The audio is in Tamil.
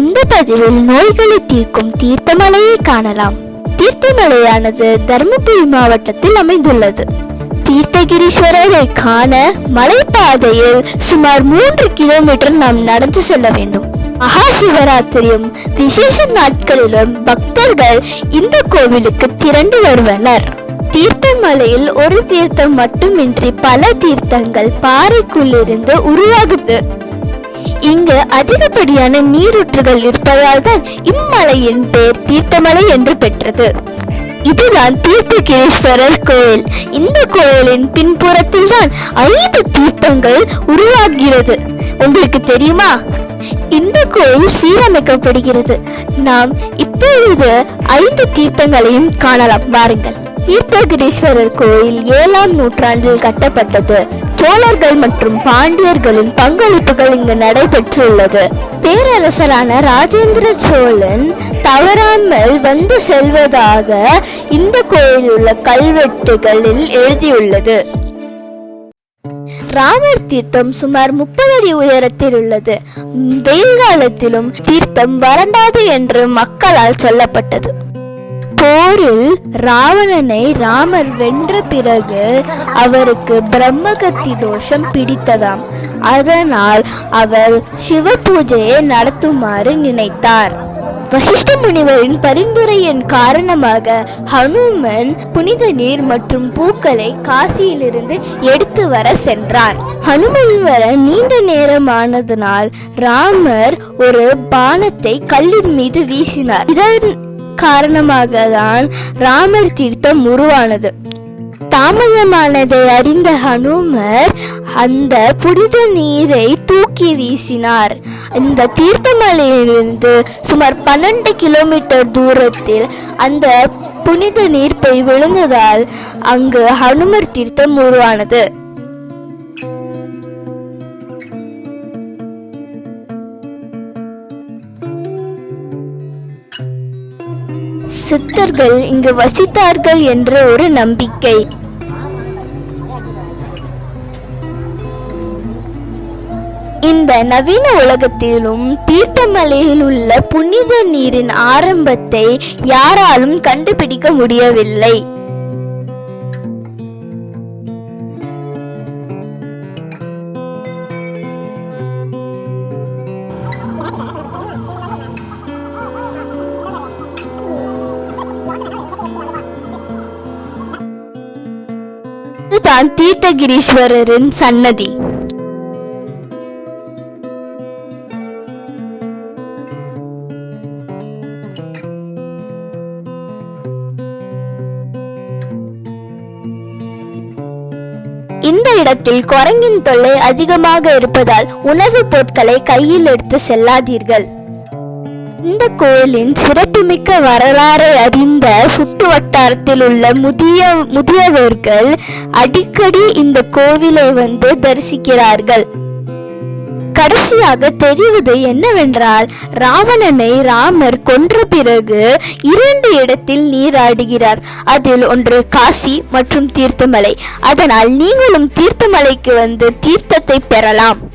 இந்த பதிவில் நோய்களை தீர்க்கும் தீர்த்தமலையை காணலாம். தீர்த்தமலையானது தருமபுரி மாவட்டத்தில் அமைந்துள்ளது. தீர்த்தகிரீஸ்வரரை காண மலைப்பாதையில் சுமார் மூன்று கிலோமீட்டர் நாம் நடந்து செல்ல வேண்டும். மகா சிவராத்திரியும் விசேஷ நாட்களிலும் பக்தர்கள் இந்த கோவிலுக்கு திரண்டு வருவனர் தீர்த்தமலையில் ஒரு தீர்த்தம் மட்டுமின்றி பல தீர்த்தங்கள் பாறைக்குள்ளிருந்து உருவாகுது. இங்கு அதிகப்படியான நீரூற்றுகள் இருப்பதால் தான் இம்மலையின் பெயர் தீர்த்தமலை என்று பெற்றது. இதுதான் தீர்த்தகிரீஸ்வரர் கோயில். இந்த கோயிலின் பின்புறத்தில் தான் ஐந்து தீர்த்தங்கள் உருவாகிறது. உங்களுக்கு தெரியுமா? இந்த கோயில் சீரமைக்கப்படுகிறது. நாம் இப்பொழுது ஐந்து தீர்த்தங்களையும் காணலாம். வாருங்கள். தீர்த்தகிரீஸ்வரர் கோயில் ஏழாம் நூற்றாண்டில் கட்டப்பட்டது. சோழர்கள் மற்றும் பாண்டியர்களின் பங்களிப்புகள் இங்கு நடைபெற்றுள்ளது. பேரரசரான ராஜேந்திர சோழன் தவறாமல் வந்து செல்வதாக இந்த கோயில் உள்ள கல்வெட்டுகளில் எழுதியுள்ளது. ராமர் தீர்த்தம் சுமார் முப்பது அடி உயரத்தில் உள்ளது. வெயில் காலத்திலும் தீர்த்தம் வறண்டாது என்று மக்களால் சொல்லப்பட்டது. போரில் ராவணனை ராமர் வென்ற பிறகு அவருக்கு பிரம்மகத்தி தோஷம் பிடித்ததாம். அதனால் அவர் சிவ பூஜையை நடத்துமாறு நினைத்தார். வசிஷ்ட முனிவரின் பரிந்துரையின் காரணமாக ஹனுமன் புனித நீர் மற்றும் பூக்களை காசியிலிருந்து எடுத்து வர சென்றார். ஹனுமன் வர நீண்ட நேரமானதனால் ராமர் ஒரு பானத்தை கல்லின் மீது வீசினார். இதன் காரணமாக தான் ராமர் தீர்த்தம் உருவானது. தாமதமானதை அறிந்த ஹனுமர் அந்த புனித நீரை தூக்கி வீசினார். இந்த தீர்த்தமலையிலிருந்து சுமார் பன்னெண்டு கிலோமீட்டர் தூரத்தில் அந்த புனித நீர் போய் விழுந்ததால் அங்கு ஹனுமர் தீர்த்தம் உருவானது. சித்தர்கள் இங்கு வசித்தார்கள் என்ற ஒரு நம்பிக்கை. இந்த நவீன உலகத்திலும் தீர்த்தமலையில் உள்ள புனித நீரின் ஆரம்பத்தை யாராலும் கண்டுபிடிக்க முடியவில்லை. இதுதான் தீர்த்தகிரீஸ்வரரின் சன்னதி. இந்த இடத்தில் குரங்கின் தொல்லை அதிகமாக இருப்பதால் உணவுப் பொருட்களை கையில் எடுத்து செல்லாதீர்கள். இந்த கோயிலின் சிறப்புமிக்க வரலாறை அறிந்த சுட்டு வட்டாரத்தில் உள்ள முதிய முதியவர்கள் அடிக்கடி இந்த கோவிலை வந்து தரிசிக்கிறார்கள். கடைசியாக தெரிவது என்னவென்றால் ராவணனை ராமர் கொன்ற பிறகு இரண்டு இடத்தில் நீராடுகிறார். அதில் ஒன்று காசி மற்றும் தீர்த்தமலை. அதனால் நீங்களும் தீர்த்தமலைக்கு வந்து தீர்த்தத்தை பெறலாம்.